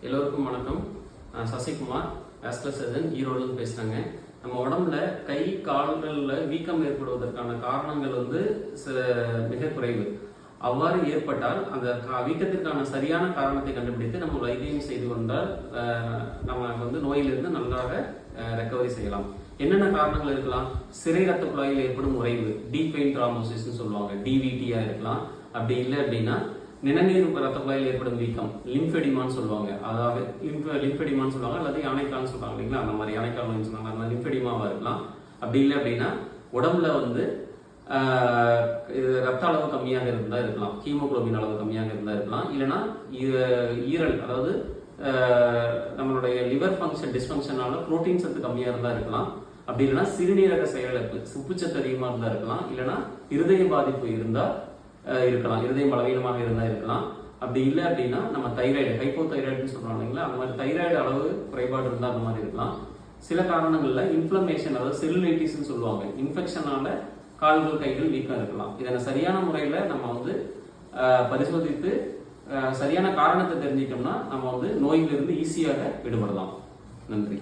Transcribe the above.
எல்லோருக்கும் வணக்கம். Sasikumar Oscar surgeon ஈரோடுலேருந்து பேசுகிறாங்க நம்ம உடம்புல கை கால்களில் வீக்கம் ஏற்படுவதற்கான காரணங்கள் வந்து சில மிக குறைவு. அவ்வாறு ஏற்பட்டால் அந்த கா- வீக்கத்திற்கான சரியான காரணத்தை கண்டுபிடித்து நம்ம வைத்தியம் செய்து கொண்டால் நம்ம வந்து நோயிலிருந்து நன்றாக ரெக்கவரி செய்யலாம். என்னென்ன காரணங்கள் இருக்கலாம்? சிறை ரத்த குழாயில் ஏற்படும் உறைவு டீப் வெயின் ட்ராமோசிஸ்னு சொல்லுவாங்க. டிவிடியா இருக்கலாம். அப்படி இல்லை அப்படின்னா நிணநீர் ரத்த குழாயில் ஏற்படும் வீக்கம் லிம்ஃபெடிமான்னு சொல்லுவாங்க. அதாவது லிம்ஃப லிம்ஃபெடிமான்னு சொல்லுவாங்க அல்லது யானைக்கால்னு சொல்லுவாங்க இல்லைங்களா? அந்த மாதிரி யானைக்கால் நோய்னு சொன்னாங்க அந்த லிம்ஃபெடிமாவாக இருக்கலாம். அப்படி இல்லை அப்படின்னா உடம்புல வந்து இது ரத்த அளவு கம்மியாக இருந்தால் இருக்கலாம். ஹீமோகுளோபின் அளவு கம்மியாக இருந்தால் இருக்கலாம். இல்லைன்னா ஈரல் அதாவது நம்மளுடைய லிவர் ஃபங்க்ஷன் டிஸ்ஃபங்க்ஷனால புரோட்டீன் சத்து கம்மியாக இருந்தால் இருக்கலாம். அப்படி இல்லைன்னா சிறுநீரக செயலிழப்பு சுப்புச்சத்து அதிகமாக இருந்தால் இருக்கலாம். இல்லைன்னா இருதய பாதிப்பு இருந்தால் இருக்கலாம். இருதயம் பலவீனமாக இருந்தால் இருக்கலாம். அப்படி இல்லை அப்படின்னா நம்ம தைராய்டு ஹைப்போ தைராய்டுன்னு சொல்றோம் இல்லைங்களா? அந்த மாதிரி தைராய்டு அளவு குறைபாடு இருந்தால் அந்த மாதிரி இருக்கலாம். சில காரணங்களில் இன்ஃப்ளமேஷன் அதாவது செல்லுலைட்டிஸ்ன்னு சொல்லுவாங்க. இன்ஃபெக்ஷனால கால்கள் கைகள் வீக்கம் இருக்கலாம். இதனை சரியான முறையில் நம்ம வந்து பரிசோதித்து சரியான காரணத்தை தெரிஞ்சிட்டோம்னா நம்ம வந்து நோயிலிருந்து ஈஸியாக விடுபடலாம். நன்றி.